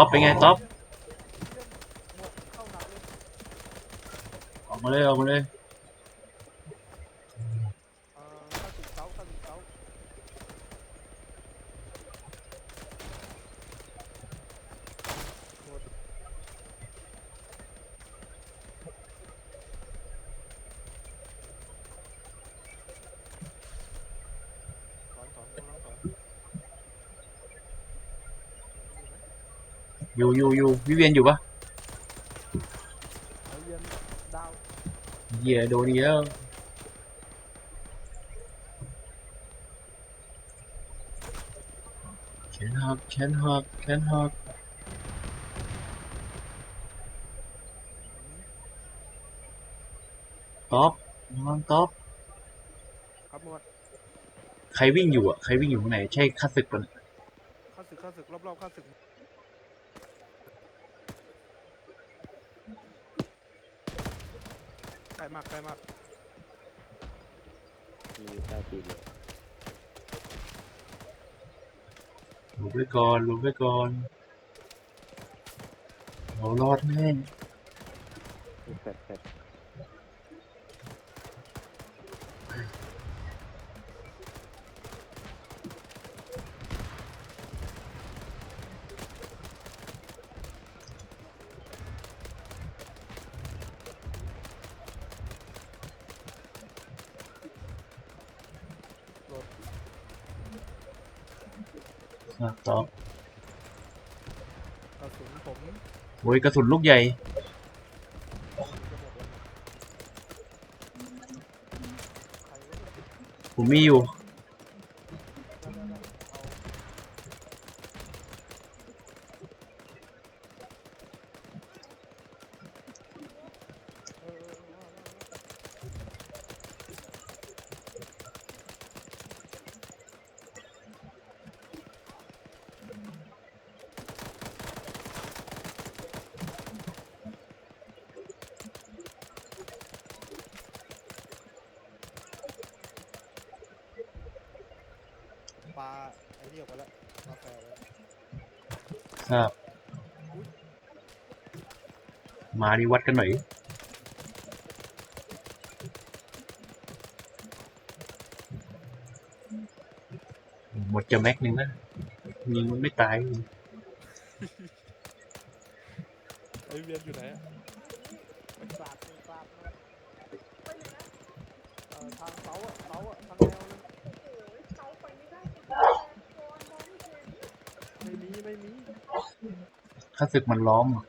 ท็อปเป็นไงท็อปออกมาเลยออกมาเลย เอ่อเข้าถึงเสาเข้าถึงเสาหมดถอนถอนกำลังถอน อยู่ไหมอยู่อยู่อยู่วิเวียนอยู่ปะเอาเย็นดาวเหี้ยโดนอีกแล้วแขนหักแขนหักแขนหักท็อประวังท็อปครับหมดใครวิ่งอยู่อะ ใครวิ่งอยู่ข้างไหน ใช่ข้าศึกปะเนี่ยเข้าศึกเข้าศึกรอบๆเข้าศึก ใกล้มากใกล้มากมีอยู่ใต้ตีนเลยหลบไว้ก่อนหลบไว้ก่อนเรารอดแน่มีแฟดแฟด อะท็อปกระสุนผมโอ้ยกระสุนลูกใหญ่ จะหมดแล้วนะใครวะเนี่ยผมมีอยู่ ได้ได้ได้เอาเออเออเออว่าว่าว่า ปลาไอ้นี่ออกไปแล้วปลาแฟร์แล้วครับ มาดีวัดกันหน่อย หมดจะแม็กหนึ่งนะยิงมันไม่ตาย ไอ้เวียนอยู่ไหนอะมันสาดมันสาดมาเอ่อทางเสาอะเสาอะทางแนวเลย ไม่มีไม่มีข้าศึกมันล้อมอะ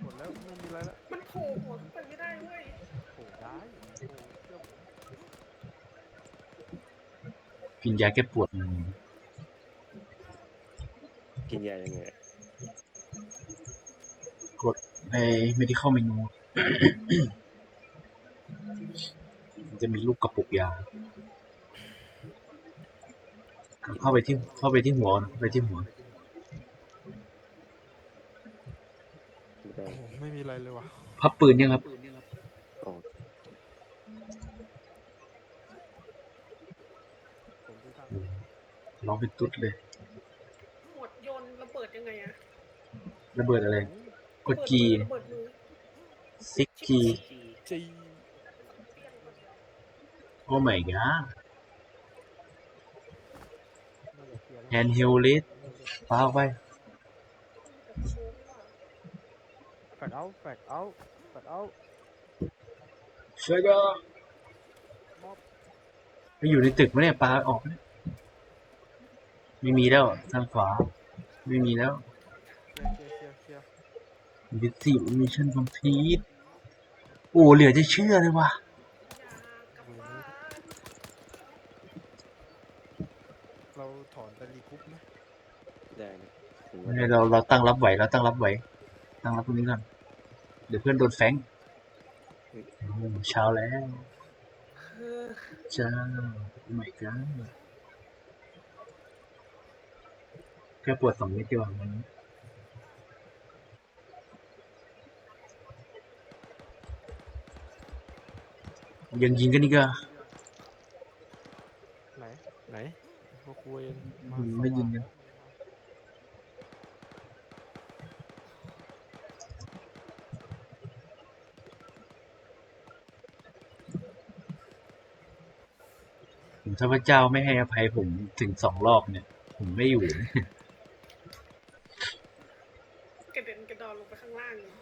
หมดแล้วไม่มีอะไรแล้วมันโผล่หัวขึ้นไปไม่ได้เว้ยโอ้ได้โอ้เชื่อผมกินยาแก้ปวดมันกินยายังไงใน medical menu มันจะมีลูกกระปุกยา เข้าไปที่เข้าไปที่หัวนะเข้าไปที่หัวไม่ได้โอ้โหไม่มีอะไรเลยว่ะพับปืนยังครับออกผมดูทางร้องเป็นตุ๊ดเลย หมดโยนระเบิดยังไงอะระเบิดอะไร กดกีระเบิดมือซิกกีจี โอ้ my god น่าจะเคลียร์แล้ว hand held list ปาออกไปแฟกเอาแฟกเอาแฟกเอาช่วยก็ไปอยู่ในตึกไหมเนี่ยปาออกไหมเนี่ยไม่มีแล้วทางขวา ไม่มีแล้วเคลียร์เคลียร์เคลียร์เคลียร์วิสิมิชชั่นคอมพลีทโอ้เหลือจะเชื่อเลยว่ะ อย่ากลับบ้าน เราถอนไปรีกรุ๊ปไหมได้นะถึงไม่ว่าได้เราเราตั้งรับไหวเราตั้งรับไหวตั้งรับตรงนี้ก่อนเดี๋ยวเพื่อนโดนแฟงโอ้เช้าแล้วเออจ้าโอ้ my god แค่ปวดสองนิดเดียวมันยังยิงกันอีกอะ ไหนไหนพวกคุย ไม่ยิงกัน ผม ถ้าพระเจ้าไม่ให้อภัยผมถึงสองรอบเนี่ย ผมไม่อยู่ กระเด็นกระดอนลงไปข้างล่างเลย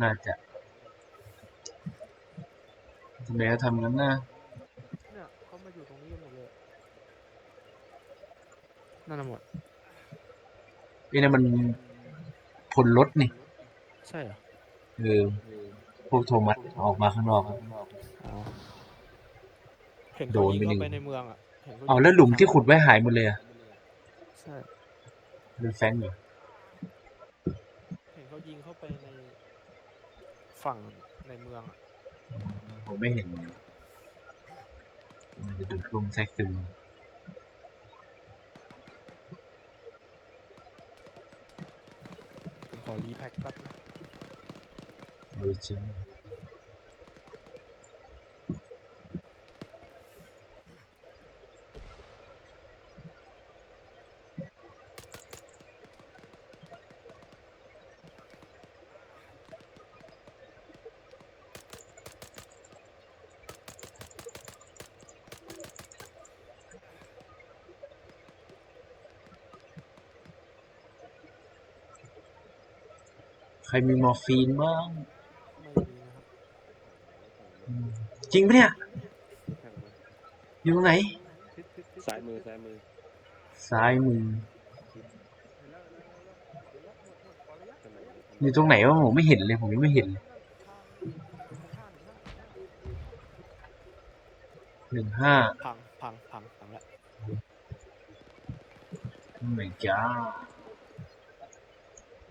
น่าจะทำไมเขาทำงั้นนะเนี่ยเขามาอยู่ตรงนี้กันหมดเลยนั่นน่ะหมดไอ้นั่นมันพลรถนี่ ใช่เหรอ เออพ วกโทมัสออกมาข้างนอกครับอ๋อเห็นโดเขานยิงไปหนึ่เข้าง ไปในเมืองอะเห็นขาเอาแล้วหลุมที่ขุดไว้หายหมดเลยอะใช่เป็นแฟงเหรอเห็นเขายิงเข้าไปในฝั่งในเมืองอะผมไม่เห็นมันจะดูดลมแทรกซึมผมขอรีแพ็คแป๊บนะ โดยจริงใครมีมอร์ฟีนบ้าง ไม่มีนะครับ อืม จริงปะเนี่ยข้างมาอยู่ตรงไหนทิศทิศทิศซ้ายมือซ้ายมือซ้ายมือทำไมอยู่ตรงไหนวะผมไม่เห็นเลย ผมยังไม่เห็นเลยหนึ่งห้าพังพังพังพังแล้วเหมือนจ้า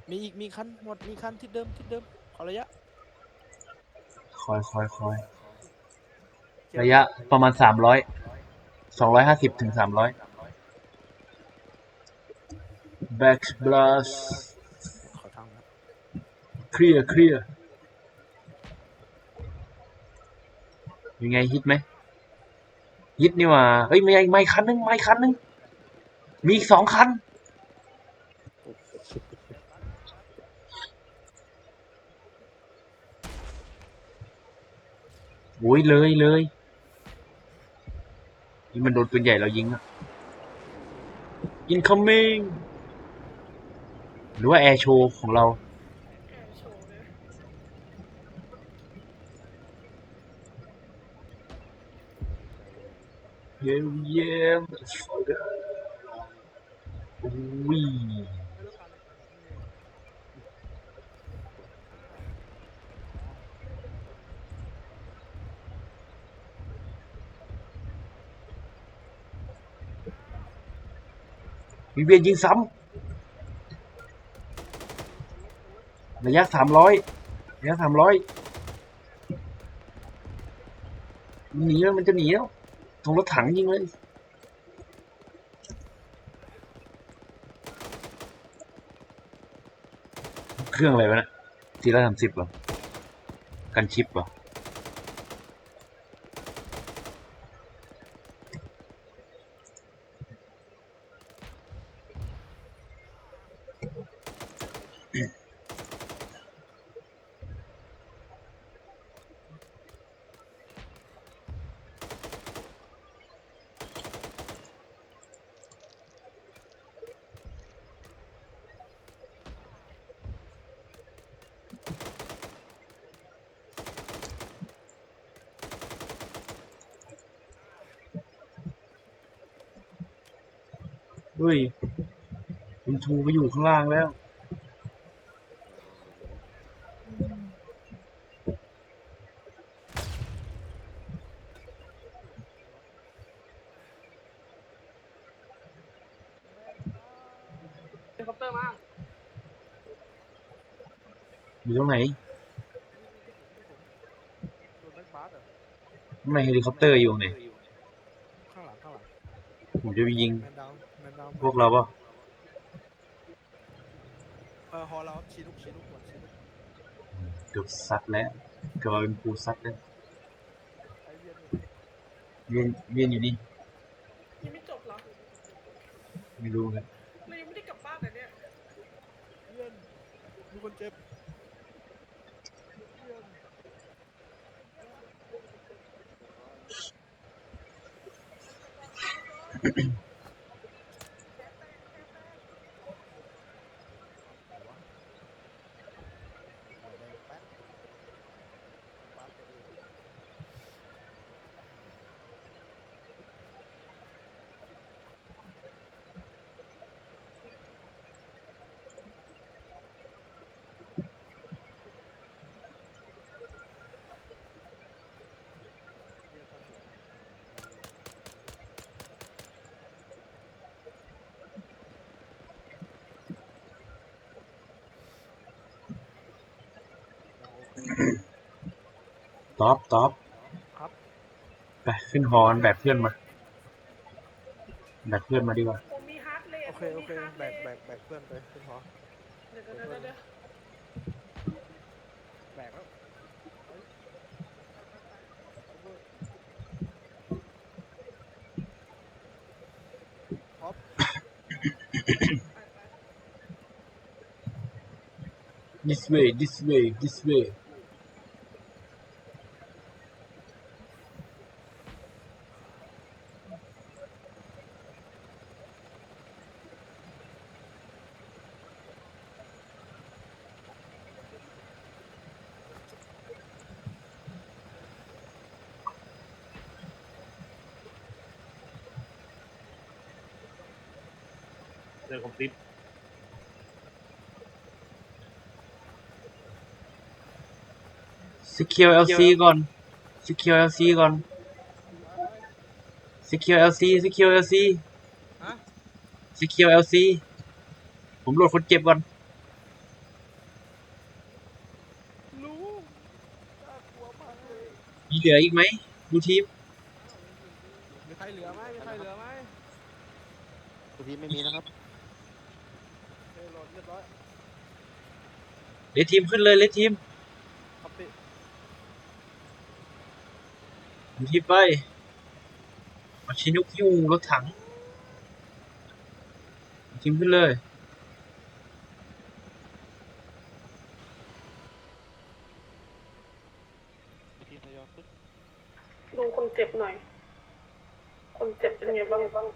มีอีกมีคันหมดมีคันทิศเดิมทิศเดิมขอระยะ คอยคอยคอยระยะประมาณสามร้อยสองร้อยห้าสิบถึงสามร้อย back blast ขอทางนะ clear clear ยังไงฮิตไหมฮิตนี่หว่าเอ้ยไม่ไม่คันนึงไม่คันนึงมีอีกสองคัน โอ้ยเลยเลยนี่มันโดนปืนใหญ่เรายิงอะ incoming หรือว่าแอร์โชว์ของเราเยี่ยมเยี่ยมอุ้ยีเวียนยิงซ้ำระยะสามร้อยระยะสามร้อยหนีแล้วมันจะหนีแล้วตรงรถถังยิงเลยเครื่องอะไรวะเนะทีละสามสิบเหรอกันชิปเหรอ เฮ้ยคุณทูไปอยู่ข้างล่างแล้วเฮลิคอปเตอร์มาอยู่ตรงไหนโดนแบ็คบาสเหรอทำไมเฮลิคอปเตอร์อยู่ตรงไหนข้างหลังข้างหลังผมจะไปยิง แมนดาวแมนดาว พวกเราเปล่ะเออฮอเราชี้ลูกชี้ลูกหมดชี้ลูกเกือบซัดแล้วเกือบมาเป็นปูซัดแล้วไอเวียนอยู่เวียนเวียนอยู่นี่ยังไม่จบเหรอไม่รู้ครับเรายังไม่ได้กลับบ้านเลยเนี่ย เวียนมีคนเจ็บเวียน หัวแดงแป๊ดปั๊บตัวเอง ท็อปท็อปครับ ไปขึ้นฮอนแบกเพื่อนมา แบกเพื่อนมาดีกว่า ผมมีฮาร์ดเลสโอเคโอเคแบกแบกแบกเพื่อนไปคุณพอเดี๋ยวเดี๋ยวเดี๋ยวเดี๋ยวแบกแล้วเฮ้ยท็อป this way this way this way เจอคอมพลีท secure LC ก่อน secure LC ก่อน secure LC secure LC ฮะ secure LC ผมโหลดคนเจ็บก่อนรู้น่ากลัวมากเลยมีเหลืออีกไหมดูทีมมีใครเหลือไหมมีใครเหลือไหมคุณพี่ไม่มีนะครับ เลทีมขึ้นเลยเลทีมคัพทีไปมาชินุกยูรถถังเลทีมขึ้นเลยดูคนเจ็บหน่อย คนเจ็บเป็นไงบ้างบ้าง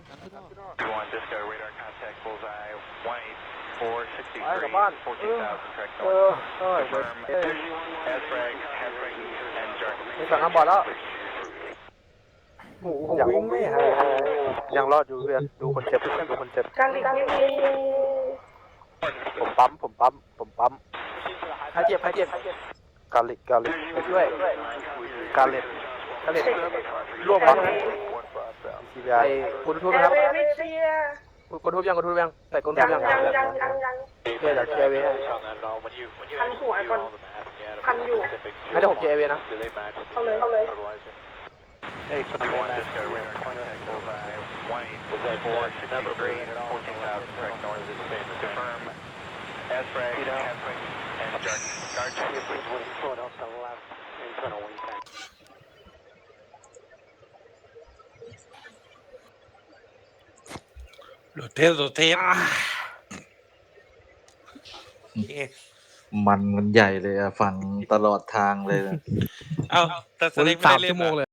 2-1 Disco, radar contact, bullseye, 18463, 14,000, correct เออ north. เออเดี๋ยว Confirm, Has frag, half frag, and jargon. มีสั่งทำบอร์อ้โหงไม่หายยังรอดอยู่เพื่อนดูคนเจ็บดูคนเจ็บ ผมปั๊ม ผมปั๊ม ผมปั๊มหายเจ็บหายเจ็บกาลิกาลิช่วยกาลิกาลิร่วมปั๊ม ทีบีไอไอ้คุณทุบแอนะครับร์เวย์ไม่เคลียร์คุณทุบยังคุณทุบยังใส่คุณทุยับงยังยังยังยังยัง เดี๋ยวเดี๋ยวเคลียร์เวย์ให้พันหัวก่อนพันอยู่ ให้ได้ผมเคลียร์เวย์นะ เอาเลยเอาเลย Hey, One Disco radar contact bullseye, one eight four sixty three, fourteen thousand track north. Confirm Asfrag, Hasfrag, and Jark. Jark. โห ลดเทปโหลดเทปเอ๊ะมันมันใหญ่เลยอะฟังตลอดทางเลยนะ เอ้าแต่แสดงไม่สาได้มเล่นชั่วโมงเหรอเลย